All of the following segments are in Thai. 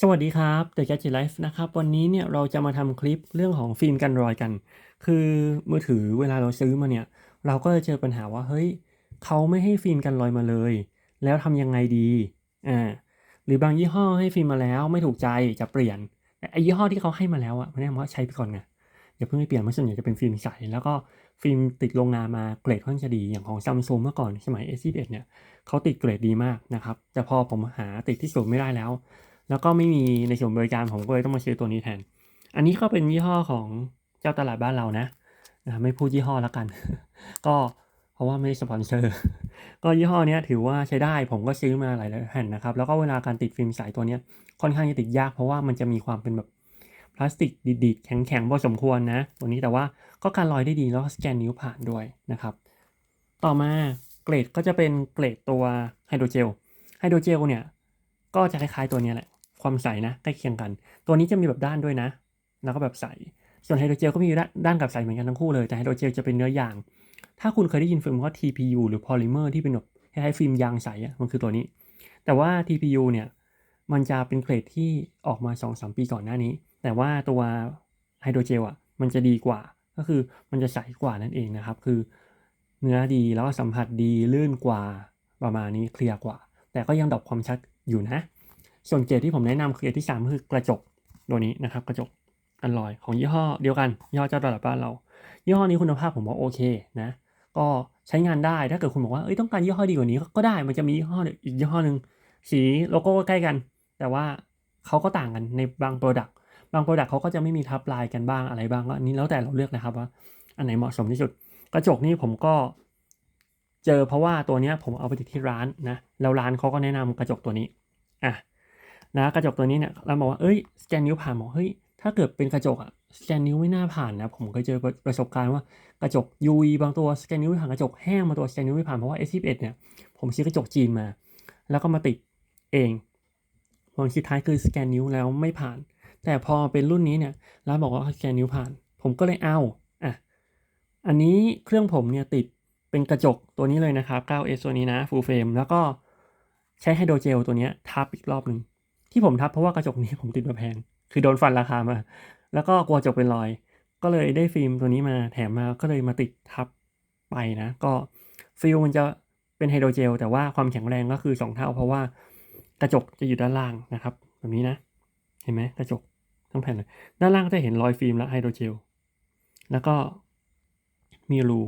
สวัสดีครับ The Gadget Life นะครับ วันนี้เนี่ยเราจะมาทำคลิปเรื่องของฟิล์มกันรอยกัน คือมือถือเวลาเราซื้อมาเนี่ย เราก็จะเจอปัญหาว่า เฮ้ยเขาไม่ให้ฟิล์มกันรอยมาเลย แล้วทำยังไงดีอ่าหรือบางยี่ห้อให้ฟิล์มมาแล้วไม่ถูกใจจะเปลี่ยนไอ้ยี่ห้อที่เขาให้มาแล้วอะไม่แน่ว่าใช้ไปก่อนไงอย่าเพิ่งไปเปลี่ยนมันส่วนใหญ่จะเป็นฟิล์มใสแล้วก็ฟิล์มติดโรงงานมาเกรดค่อนข้างจะดีอย่างของซัมซุงเมื่อก่อนสมัย S21 เนี่ยเขาติดเกรดดีมากนะครับแต่พอผมหาติดที่ศูนย์ไม่ได้แล้ว แล้วก็ไม่มีในส่วนบริการผมก็เลยต้องมาซื้อตัวนี้แทน อันนี้ก็เป็นยี่ห้อของเจ้าตลาดบ้านเรานะนะไม่พูดยี่ห้อแล้วกัน ก็เพราะว่าไม่ได้สปอนเซอร์ ก็ยี่ห้อเนี้ยถือว่าใช้ได้ผมก็ซื้อมาหลายแผ่นนะครับ แล้วก็เวลาการติดฟิล์มใสตัวนี้ค่อนข้างจะติดยาก เพราะว่ามันจะมีความเป็นแบบพลาสติกดีดๆแข็งๆพอสมควรนะ ตัวนี้แต่ว่าก็การลอยได้ดีแล้วก็สแกนนิ้วผ่านด้วยนะครับ ต่อมาเกรดก็จะเป็นเกรดตัวไฮโดรเจลไฮโดรเจลเนี่ยก็จะคล้ายๆตัวนี้แหละ ความใสนะใกล้เคียงกัน ตัวนี้จะมีแบบด้านด้วยนะ แล้วก็แบบใส ส่วนไฮโดรเจลก็มีด้านด้านกับใสเหมือนกันทั้งคู่เลย แต่ไฮโดรเจลจะเป็นเนื้อยาง ถ้าคุณเคยได้ยินฟิล์มว่า TPU หรือ polymer ที่เป็นแบบคล้ายๆฟิล์มยางใสอะมันคือตัวนี้ แต่ว่า TPU เนี่ยมันจะเป็นเกรดที่ออกมา 2-3 ปีก่อนหน้านี้ แต่ว่าตัวไฮโดรเจลอะมันจะดีกว่า ก็คือมันจะใสกว่านั่นเองนะครับ คือเนื้อดีแล้วก็สัมผัสดีลื่นกว่าประมาณนี้เคลียร์กว่า แต่ก็ยังดรอปความชัดอยู่นะ ส่วนเกรดที่ผมแนะนำคือเกรดที่ 3 คือกระจกตัวนี้นะครับ กระจกอันลอยของยี่ห้อเดียวกันยี่ห้อเจ้าตลาดบ้านเรา ยี่ห้อนี้คุณภาพผมว่าโอเคนะก็ใช้งานได้ถ้าเกิดคุณบอกว่าเอ้ยต้องการยี่ห้อดีกว่านี้ก็ได้มันจะมียี่ห้ออีกยี่ห้อหนึ่งสีโลโก้ใกล้กัน แต่ว่าเขาก็ต่างกันในบางโปรดักต์บางโปรดักต์เขาก็จะไม่มีทับลายกันบ้างอะไรบ้างก็อันนี้แล้วแต่เราเลือกเลยครับว่าอันไหนเหมาะสมที่สุด กระจกนี่ผมก็เจอเพราะว่าตัวเนี้ยผมเอาไปติดที่ร้านนะแล้วร้านเขาก็แนะนำกระจกตัวนี้อะ นะกระจกตัวนี้เนี่ยเราบอกว่าเอ้ยสแกนนิ้วผ่านบอกเฮ้ยถ้าเกิดเป็นกระจกอะสแกนนิ้วไม่น่าผ่านนะผมเคยเจอประสบการณ์ว่ากระจก UV บางตัวสแกนนิ้วไม่ผ่านกระจกแห้งมาตัวสแกนนิ้วไม่ผ่านเพราะว่า S21 เนี่ยผมซื้อกระจกจีนมา แล้วก็มาติดเองผลสุดท้ายคือสแกนนิ้วแล้วไม่ผ่าน แต่พอเป็นรุ่นนี้เนี่ยร้านบอกว่าสแกนนิ้วผ่าน ผมก็เลยเอาอะอันนี้เครื่องผมเนี่ยติดเป็นกระจกตัวนี้เลยนะครับ 9S ตัวนี้นะ full frame แล้วก็ใช้ไฮโดรเจลตัวนี้ทับอีกรอบหนึ่ง ที่ผมทับเพราะว่ากระจกนี้ผมติดมาแพง คือโดนฟันราคามา แล้วก็กลัวจกเป็นรอย ก็เลยได้ฟิล์มตัวนี้มาแถมมาก็เลยมาติดทับไปนะ ก็ฟิลมันจะเป็นไฮโดรเจล แต่ว่าความแข็งแรงก็คือ 2 เท่า เพราะว่ากระจกจะอยู่ด้านล่างนะครับ แบบนี้นะ เห็นไหมกระจกทั้งแผ่นเลยด้านล่างจะเห็นรอยฟิล์มและไฮโดรเจล แล้วก็มีรู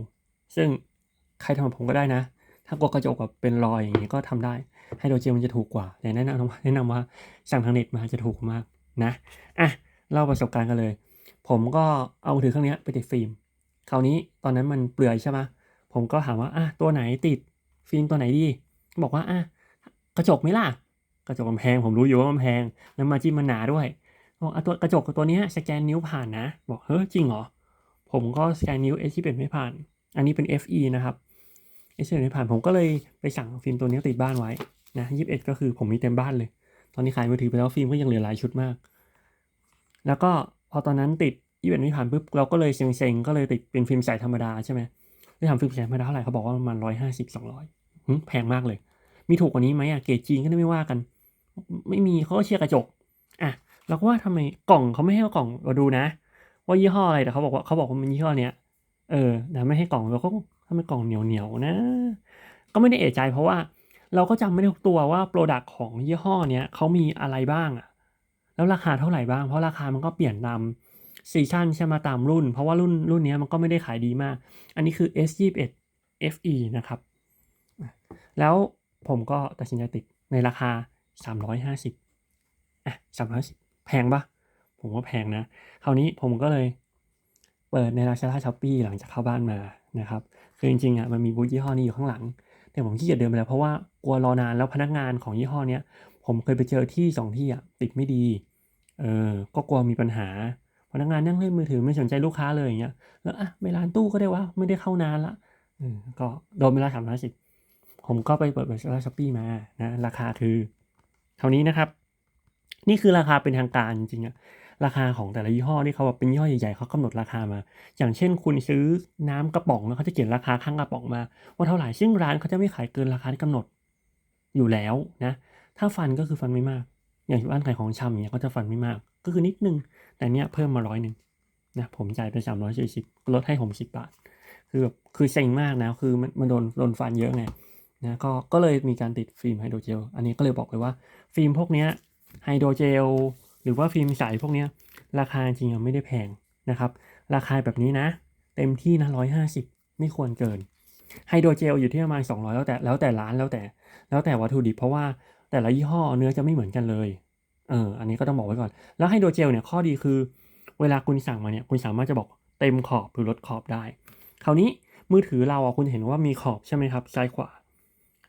ซึ่งใครทำผมก็ได้นะ ถ้ากลัวกระจกแบบเป็นรอยอย่างนี้ก็ทำได้ไฮโดรเจลมันจะถูกกว่าแต่แนะนำแนะนำว่าสั่งทางเน็ตมาจะถูกมากนะอะเล่าประสบการณ์กันเลย ผมก็เอาถือเครื่องนี้ไปติดฟิล์มคราวนี้ตอนนั้นมันเปลือยใช่ไหมผมก็ถามว่าอะตัวไหนติดฟิล์มตัวไหนดี บอกว่าอะกระจกไหมล่ะกระจกมันแพงผมรู้อยู่ว่ามันแพงแล้วมาจิ้มมันหนาด้วยบอกอะตัวกระจกตัวนี้สแกนนิ้วผ่านนะ บอกเฮ้ยจริงเหรอผมก็สแกนนิ้ว S ที่เป็นไม่ผ่าน อันนี้เป็น FE นะครับ S ที่เป็นไม่ผ่านผมก็เลยไปสั่งฟิล์มตัวนี้ติดบ้านไว้นะ21 ก็คือผมมีเต็มบ้านเลย ตอนนี้ขายมือถือไปแล้วฟิล์มก็ยังเหลือหลายชุดมาก แล้วก็พอตอนนั้นติดอีเวนต์ไม่ผ่านปุ๊บเราก็เลยเซ็งๆก็เลยติดเป็นฟิล์มใสธรรมดาใช่ไหมได้ทำฟิล์มใสธรรมดาเท่าไหร่เขาบอกว่าประมาณร้อยห้าสิบสองร้อยแพงมากเลย มีถูกกว่านี้ไหมอะเกรดจีนก็ไม่ว่ากัน ไม่มีเขาก็เชียร์กระจกอะเราก็ว่าทำไมกล่องเขาไม่ให้กล่องเราดูนะ ว่ายี่ห้ออะไรแต่เขาบอกว่าเขาบอกว่ามันยี่ห้อเนี้ยเออแต่ไม่ให้กล่องเราก็ ทำไมกล่องเหนียวๆนะ ก็ไม่ได้เอะใจเพราะว่าเราก็จำไม่ได้ทุกตัวว่าโปรดักต์ของยี่ห้อเนี้ยเขามีอะไรบ้างอะแล้วราคาเท่าไหร่บ้าง เพราะราคามันก็เปลี่ยนตามซีซั่นใช่ไหมตามรุ่น เพราะว่ารุ่นรุ่นนี้มันก็ไม่ได้ขายดีมาก อันนี้คือ S21 FE นะครับ แล้วผมก็ตัดสินใจติดในราคา 350อะ350 แพงปะผมว่าแพงนะ คราวนี้ผมก็เลย เปิดในราชาช้อปปี้หลังจากเข้าบ้านมานะครับคือจริงๆอะมันมีบูธยี่ห้อนี้อยู่ข้างหลัง แต่ผมขี้เกียจเดินไปแล้วเพราะว่ากลัวรอนานแล้วพนักงานของยี่ห้อเนี้ยผมเคยไปเจอที่สองที่อะติดไม่ดีเออก็กลัวมีปัญหาพนักงานนั่งเล่นมือถือไม่สนใจลูกค้าเลยอย่างเงี้ยแล้วอะไปร้านตู้ก็ได้วะไม่ได้เข้านานละออก็โดนไปละสามร้อยสิบผมก็ไปเปิดเปิดช้อปปี้มานะราคาคือ เท่านี้นะครับ นี่คือราคาเป็นทางการจริงๆอะ ราคาของแต่ละยี่ห้อที่เขาแบบเป็นยี่ห้อใหญ่ๆเขากำหนดราคามา อย่างเช่น คุณซื้อน้ำกระป๋องแล้วเขาจะเขียนราคาข้างกระป๋องมา ว่าเท่าไหร่ซึ่งร้านเขาจะไม่ขายเกินราคาที่กำหนดอยู่แล้วนะถ้าฟันก็คือฟันไม่มาก อย่างร้านขายของชำเนี่ยก็จะฟันไม่มาก ก็คือนิดนึง แต่เนี้ยเพิ่มมาร้อยหนึ่งนะผมจ่ายไปสามร้อยสี่สิบลดให้ผมสิบบาท คือแบบคือเซ็งมากนะคือมันมันโดนโดนฟันเยอะไงนะก็ก็เลยมีการติดฟิล์มไฮโดรเจล อันนี้ก็เลยบอกเลยว่า ฟิล์มพวกเนี้ยไฮโดรเจล รือว่าฟิล์มใสพวกเนี้ยราคาจริงๆไม่ได้แพงนะครับ ราคาแบบนี้นะ เต็มที่นะร้อยห้าสิบไม่ควรเกินไฮโดรเจลอยู่ที่ประมาณ200 แล้วแต่แล้วแต่ร้านแล้วแต่ แล้วแต่วัตถุดิบเพราะว่าแต่ละยี่ห้อเนื้อจะไม่เหมือนกันเลยเอออันนี้ก็ต้องบอกไว้ก่อน แล้วไฮโดรเจลเนี่ยข้อดีคือ เวลาคุณสั่งมาเนี่ยคุณสามารถจะบอกเต็มขอบหรือลดขอบได้ คราวนี้มือถือเราอะคุณเห็นว่ามีขอบใช่ไหมครับซ้ายขวา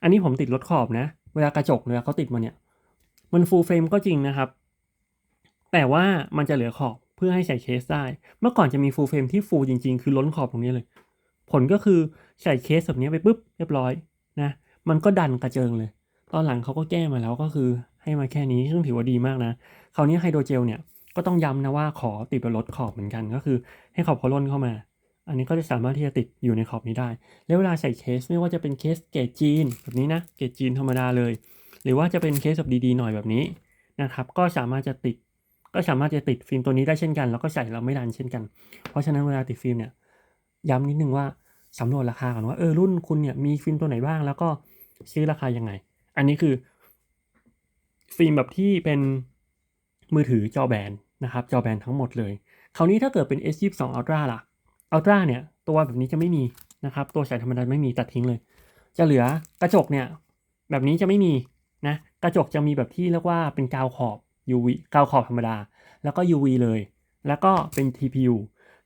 อันนี้ผมติดลดขอบนะ เวลากระจกเนี่ยเขาติดมาเนี่ย มันฟูลเฟรมก็จริงนะครับ แต่ว่ามันจะเหลือขอบเพื่อให้ใส่เคสได้ เมื่อก่อนจะมีฟูลเฟรมที่ฟูลจริง ๆ คือล้นขอบตรงนี้เลย ผลก็คือใส่เคสแบบนี้ไปปุ๊บเรียบร้อยนะมันก็ดันกระเจิงเลย ตอนหลังเขาก็แก้มาแล้วก็คือให้มาแค่นี้ซึ่งถือว่าดีมากนะคราวนี้ไฮโดรเจลเนี่ยก็ต้องย้ำนะว่าขอติดเป็นลดขอบเหมือนกันก็คือ ให้ขอบเขาล่นเข้ามา อันนี้ก็จะสามารถที่จะติดอยู่ในขอบนี้ได้ แล้วเวลาใส่เคสไม่ว่าจะเป็นเคสเกรดจีนแบบนี้นะเกรดจีนธรรมดาเลย หรือว่าจะเป็นเคสแบบดีๆหน่อยแบบนี้นะครับก็สามารถจะติด ก็สามารถจะติดฟิล์มตัวนี้ได้เช่นกัน แล้วก็ใส่เราไม่ดันเช่นกัน เพราะฉะนั้นเวลาติดฟิล์มเนี่ยย้ำนิดนึงว่าสำรวจราคาก่อนว่าเออรุ่นคุณเนี่ยมีฟิล์มตัวไหนบ้าง แล้วก็ซื้อราคายังไง อันนี้คือ ฟิล์มแบบที่เป็นมือถือจอแบนนะครับจอแบนทั้งหมดเลย คราวนี้ถ้าเกิดเป็น S22 Ultra ล่ะ Ultra เนี่ยตัวแบบนี้จะไม่มีนะครับตัวใส่ธรรมดาไม่มีตัดทิ้งเลย จะเหลือกระจกเนี่ยแบบนี้จะไม่มีนะกระจกจะมีแบบที่เรียกว่าเป็นกาวขอบ UV กาวขอบธรรมดา แล้วก็ UV เลย แล้วก็เป็น TPU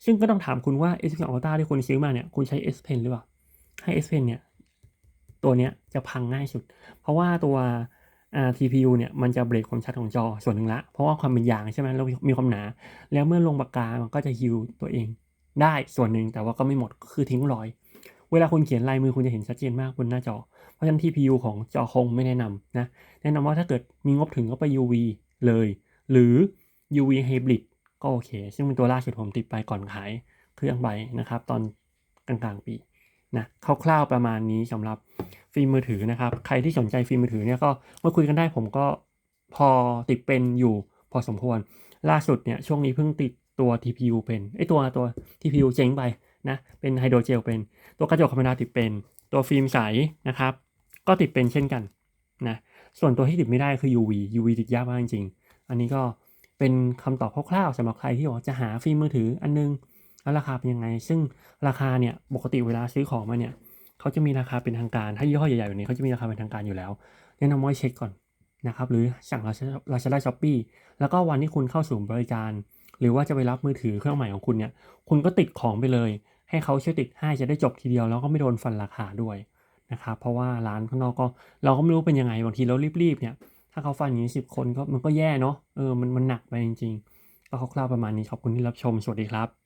ซึ่งก็ต้องถามคุณว่า S22 Ultra ที่คุณซื้อมาเนี่ย คุณใช้ S Pen หรือเปล่า ให้ S Pen เนี่ย ตัวเนี้ยจะพังง่ายสุด เพราะว่าตัว TPU เนี่ย มันจะเบรกความชัดของจอส่วนหนึ่งละ เพราะว่าความเป็นยางใช่ไหมแล้วมีความหนา แล้วเมื่อลงปากกา มันก็จะฮิวตัวเอง ได้ส่วนหนึ่ง แต่ว่าก็ไม่หมด ก็คือทิ้งรอย เวลาคุณเขียนลายมือคุณจะเห็นชัดเจนมากบนหน้าจอ เพราะฉะนั้น TPU ของจอคงไม่แนะนำนะ แนะนำว่าถ้าเกิดมีงบถึงก็ไป UV เลย หรือ UV Hybrid ก็โอเค ซึ่งเป็นตัวล่าสุดผมติดไปก่อนขายเครื่องใบนะครับ ตอนกลางๆปีนะคร่าวๆประมาณนี้สำหรับฟิล์มมือถือนะครับ ใครที่สนใจฟิล์มมือถือเนี่ยก็มาคุยกันได้ผมก็พอติดเป็นอยู่พอสมควร ล่าสุดเนี่ยช่วงนี้เพิ่งติดตัว TPU เป็นไอตัวตัว TPU เจ๊งไปนะเป็นไฮโดรเจลเป็น ตัวกระจกธรรมดาติดเป็น ตัวฟิล์มใสนะครับ ก็ติดเป็นเช่นกันนะ ส่วนตัวที่ติดไม่ได้คือ UV UV ติดยากมากจริงๆ อันนี้ก็เป็นคำตอบคร่าวๆสำหรับใครที่บอกจะหาฟิล์มมือถืออันนึงแล้วราคาเป็นยังไง ซึ่งราคาเนี่ยปกติเวลาซื้อของมาเนี่ยเขาจะมีราคาเป็นทางการ ถ้ายี่ห้อใหญ่ๆแบบนี้เขาจะมีราคาเป็นทางการอยู่แล้วแนะนำว่าเช็คก่อนนะครับหรือสั่งเราจะได้ช้อปปี้แล้วก็วันที่คุณเข้าสู่บริการ หรือว่าจะไปรับมือถือเครื่องใหม่ของคุณเนี่ยคุณก็ติดของไปเลย ให้เขาช่วยติดให้จะได้จบทีเดียวแล้วก็ไม่โดนฟันราคาด้วย นะครับเพราะว่าร้านข้างนอกก็เราก็ไม่รู้เป็นยังไงบางทีเรารีบๆเนี่ยถ้าเขาฟันอย่างนี้สิบคนก็มันก็แย่เนาะเออมันมันหนักไปจริงๆก็คร่าวๆประมาณนี้ขอบคุณที่รับชมสวัสดีครับ